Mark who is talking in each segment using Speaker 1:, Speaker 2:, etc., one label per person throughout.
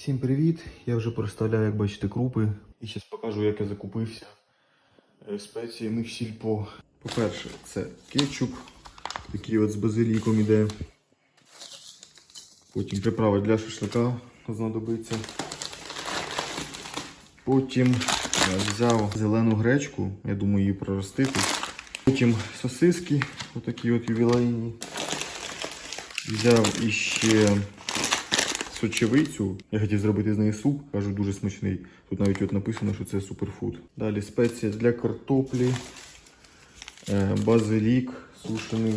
Speaker 1: Всім привіт! Я вже переставляю, як бачите, крупи. І зараз покажу, як я закупився е, спеціями в сільпо. По-перше, це кетчуп, такий от з базиліком іде. Потім приправа для шашлика знадобиться. Потім я взяв зелену гречку, я думаю її проростити. Потім сосиски, отакі от ювілейні. Взяв іще сочевицю. Я хотів зробити з неї суп, кажу, дуже смачний. Тут навіть от написано, що це суперфуд. Далі спеція для картоплі, е, базилік сушений,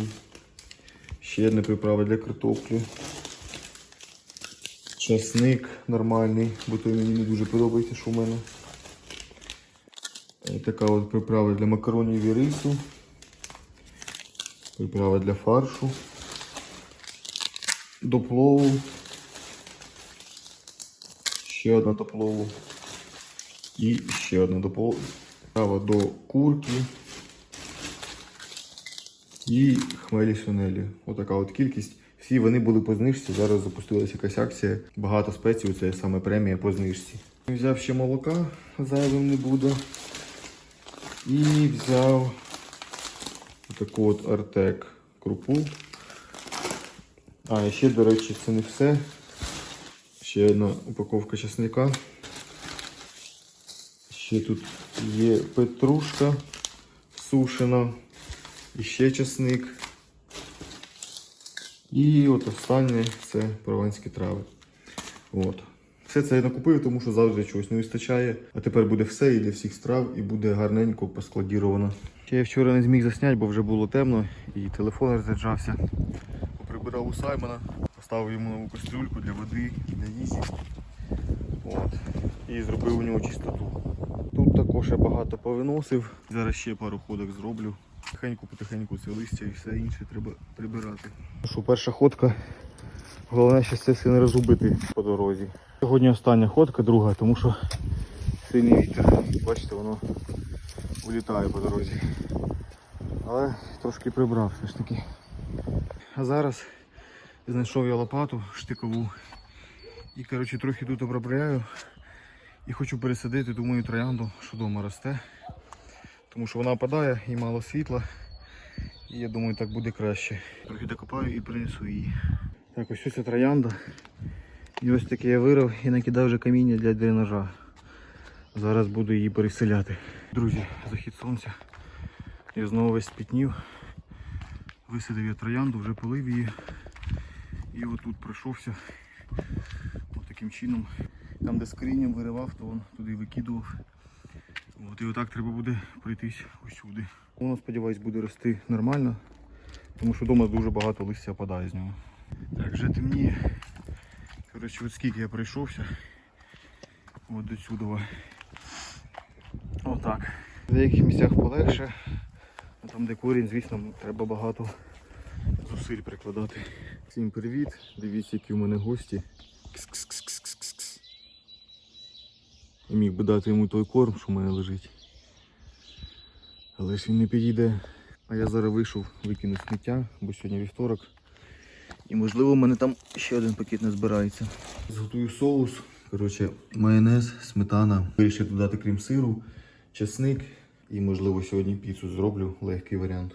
Speaker 1: ще одна приправа для картоплі. Часник нормальний, бо той мені не дуже подобається, що в мене. Е, Така от приправа для макаронів і рису. Приправа для фаршу. До плову. Ще одна до плову. І ще одна до плову. До курки. І хмелі сунелі. Отака от кількість. Всі вони були по знижці. Зараз запустилася якась акція. Багато спецій, це саме премія по знижці. Взяв ще молока, зайвим не буде. І взяв таку от Артек крупу. А, і ще, до речі, це не все. Ще одна упаковка чесника. Ще тут є петрушка сушена. І ще чесник. І от останнє це прованські трави. От. Все це я накупив, тому що завжди чогось не вистачає. А тепер буде все і для всіх страв, і буде гарненько поскладіровано. Я вчора не зміг засняти, бо вже було темно і телефон розряджався. Прибирав у Саймона, поставив йому нову кастрюльку для води, для їжі. От. І зробив у нього чистоту. Тут також я багато повиносив. Зараз ще пару ходок зроблю. Тихеньку, потихеньку це листя і все інше треба прибирати. Що перша ходка. Головне, що це все не розгубити по дорозі. Сьогодні остання ходка, друга, тому що сильний вітер. Бачите, воно улітає по дорозі. Але трошки прибрав все ж таки. А зараз знайшов я лопату штикову. І коротше трохи тут обробляю. І хочу пересадити ту мою троянду, що вдома росте. Тому що вона опадає і мало світла. І я думаю так буде краще. Трохи докопаю і принесу її. Так, ось ця троянда. І ось таке я вирив і накидав вже каміння для дренажа. Зараз буду її переселяти. Друзі, захід сонця. Я знову весь спітнів. Висадив я троянду, вже полив її. І отут пройшовся. Ось таким чином. Там де з корінням виривав, то він туди викидував. От і отак треба буде пройтись усюди. Воно, сподіваюсь, буде рости нормально, тому що вдома дуже багато листя опадає з нього. Так, вже темніє. Коротше, от скільки я пройшовся. От до сюди. Отак. В деяких місцях полегше. а Там, де корінь, звісно, треба багато зусиль прикладати. Всім привіт! Дивіться, які в мене гості. Кс-кс-кс-кс-кс-кс. Я міг би дати йому той корм, що в мене лежить. Але ж він не підійде. А я зараз вийшов викинути сміття, бо сьогодні вівторок. І можливо в мене там ще один пакет не збирається. Зготую соус. Коротше, майонез, сметана. Вирішив додати крім сиру, чесник і можливо сьогодні піцу зроблю, легкий варіант.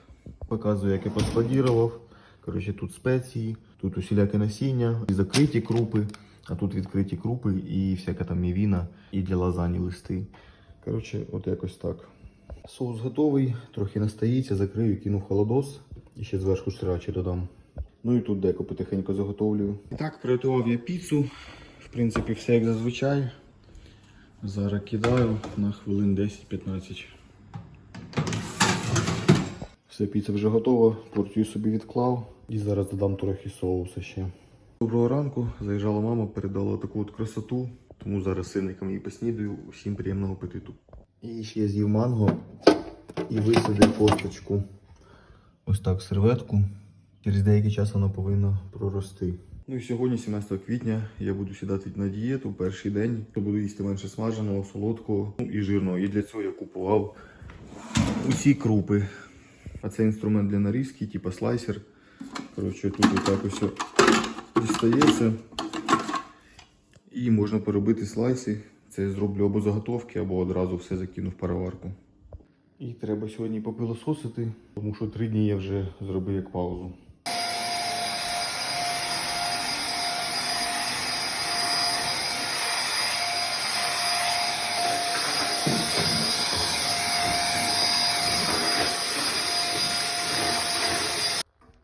Speaker 1: Показую, як я поскладірував. Коротше, тут спеції, тут усіляке насіння, і закриті крупи, а тут відкриті крупи і всяка там мівіна, і для лазані листи. Коротше, от якось так. Соус готовий, трохи настоїться, закрию, кину холодос і ще зверху срачі додам. Ну і тут деко потихеньку заготовлюю. І так, приготував я піцу. В принципі, все як зазвичай. Зараз кидаю на хвилин 10-15. Все, піца вже готова, порцію собі відклав і зараз додам трохи соусу ще. Доброго ранку, заїжджала мама, передала таку от красоту, тому зараз сирником її поснідаю. Усім приємного апетиту. І ще з'їв манго і висадив косточку. Ось так серветку. Через деякий час вона повинна прорости. Ну і сьогодні, 17 квітня, я буду сідати на дієту перший день. Я буду їсти менше смаженого, солодкого ну, і жирного. І для цього я купував усі крупи. А це інструмент для нарізки, типу слайсер. Коротше, тут отак ось дістається. І можна поробити слайси. Це я зроблю або заготовки, або одразу все закину в пароварку. І треба сьогодні попилососити, тому що три дні я вже зробив як паузу.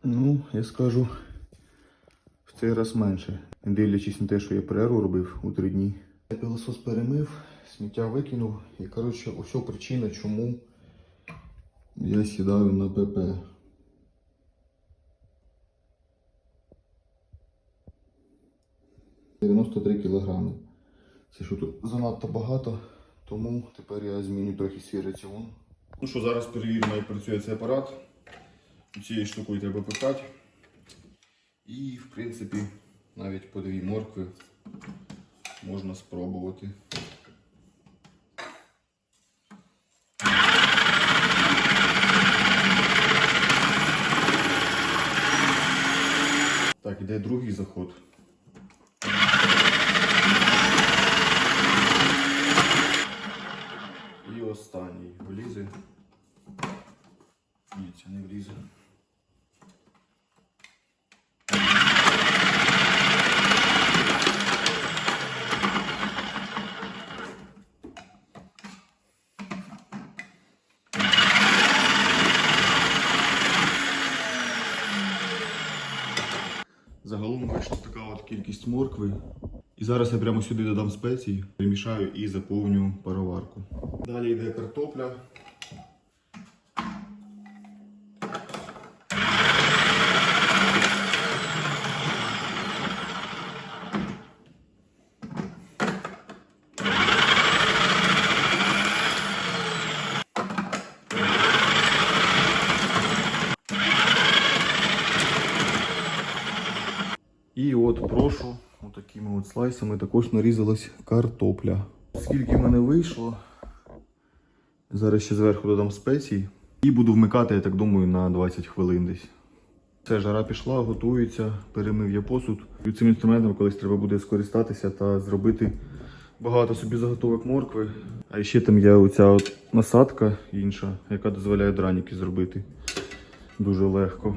Speaker 1: Ну, я скажу, в цей раз менше. Не дивлячись на те, що я перерву робив у три дні. Я пилосос перемив, сміття викинув. І коротше, ось причина, чому я сідаю на ПП. «93 кілограми. Це що тут занадто багато, тому тепер я зміню трохи свій раціон. Ну що, зараз перевіримо, як працює цей апарат. Цією штукою треба пихати. І, в принципі, навіть по дві моркви можна спробувати. Так, іде другий заход. І останній влізе. Ні, це не влізе. Загалом вийшла така от кількість моркви. І зараз я прямо сюди додам спеції, перемішаю і заповню пароварку. Далі йде картопля. І от прошу, отакими от слайсами також нарізалась картопля. Скільки в мене вийшло. Зараз ще зверху додам спецій. І буду вмикати, я так думаю, на 20 хвилин десь. Все, жара пішла, готується, перемив я посуд. І цим інструментом колись треба буде скористатися та зробити багато собі заготовок моркви. А ще там є оця от насадка інша, яка дозволяє драніки зробити. Дуже легко.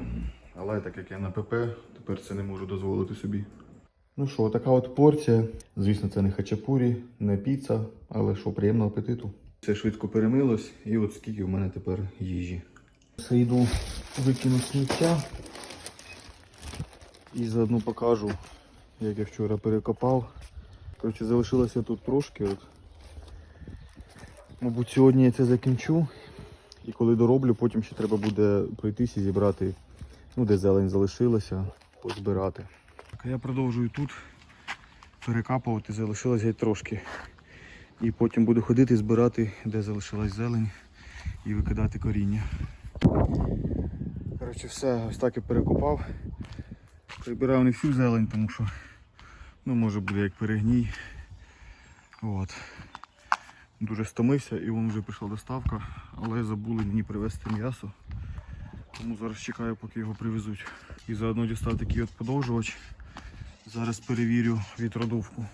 Speaker 1: Але так як я на ПП, тепер це не можу дозволити собі. Ну що, така от порція. Звісно, це не хачапурі, не піца, але що, приємного апетиту. Все швидко перемилось, і от скільки в мене тепер їжі. Все йду викину сміття. І заодно покажу, як я вчора перекопав. Коротше, залишилося тут трошки. От. Мабуть, сьогодні я це закінчу. І коли дороблю, потім ще треба буде пройтись і зібрати, ну, де зелень залишилася, позбирати. Так, я продовжую тут перекапувати, залишилось геть трошки. І потім буду ходити збирати, де залишилась зелень і викидати коріння. Коротше, все, ось так і перекопав. Прибирав не всю зелень, тому що ну, може буде як перегній. От. Дуже стомився і вон вже прийшла доставка, але забули мені привезти м'ясо. Тому зараз чекаю, поки його привезуть. І заодно дістав такий от подовжувач. Зараз перевірю вітродувку.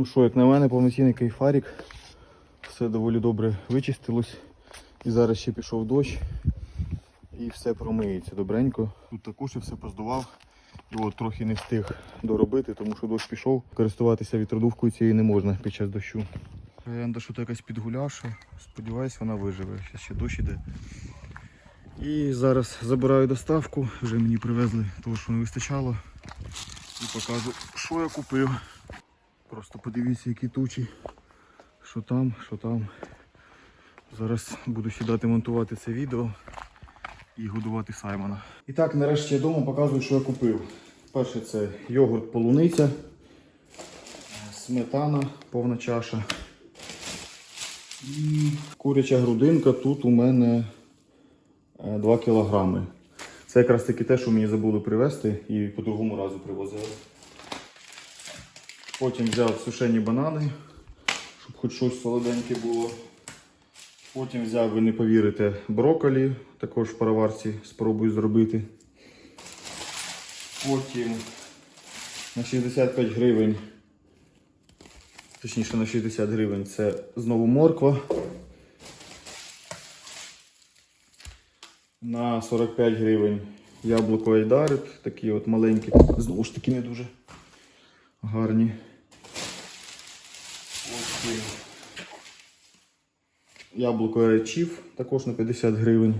Speaker 1: Ну що, як на мене, повноцінний кайфарік. Все доволі добре вичистилось. І зараз ще пішов дощ. і все промиється добренько. Тут також я все поздував. І от трохи не встиг доробити, тому що дощ пішов. Користуватися вітродувкою цією не можна під час дощу. Троянда що то якась підгулявша. Сподіваюсь, вона виживе. Зараз ще дощ іде. І зараз забираю доставку. Вже мені привезли того, що не вистачало. І покажу, що я купив. Просто подивіться, які тучі. Що там, що там. Зараз буду сідати монтувати це відео і годувати Саймона. І так, нарешті я вдома показую, що я купив. Перше це йогурт полуниця, сметана, повна чаша. І куряча грудинка тут у мене 2 кілограми. Це якраз таки те, що мені забули привезти і по другому разу привозили. Потім взяв сушені банани, щоб хоч щось солоденьке було. Потім взяв, ви не повірите, брокколі, також в пароварці спробую зробити. Потім на 65 гривень, точніше на 60 гривень це знову морква. На 45 гривень яблуко Айдарит, такі от маленькі, знову ж таки не дуже гарні. Потім Яблуко речів також на 50 гривень.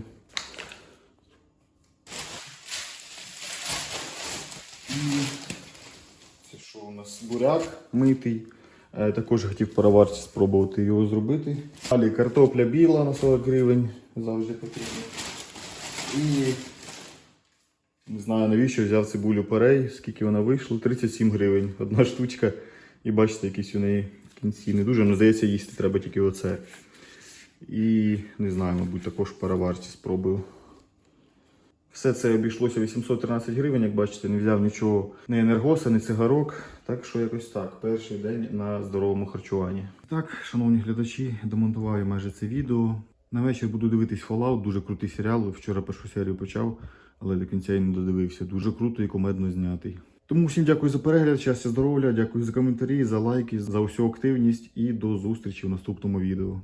Speaker 1: І що у нас буряк митий. Е, Також хотів пароварці спробувати його зробити. Далі картопля біла на 40 гривень завжди потрібно. І не знаю навіщо взяв цибулю парей, скільки вона вийшла. 37 гривень. Одна штучка. І бачите, якісь у неї кінці не дуже. Ну, здається, їсти треба тільки оце. І не знаю, мабуть, також в пароварці спробую. Все це обійшлося 813 гривень, як бачите, не взяв нічого, ні енергоса, ні цигарок. Так що якось так. Перший день на здоровому харчуванні. Так, шановні глядачі, домонтував я майже це відео. На вечір буду дивитись Fallout, дуже крутий серіал. Вчора першу серію почав, але до кінця я не додивився. Дуже круто і комедно знятий. Тому всім дякую за перегляд, щастя, здоров'я, дякую за коментарі, за лайки, за усю активність і до зустрічі в наступному відео.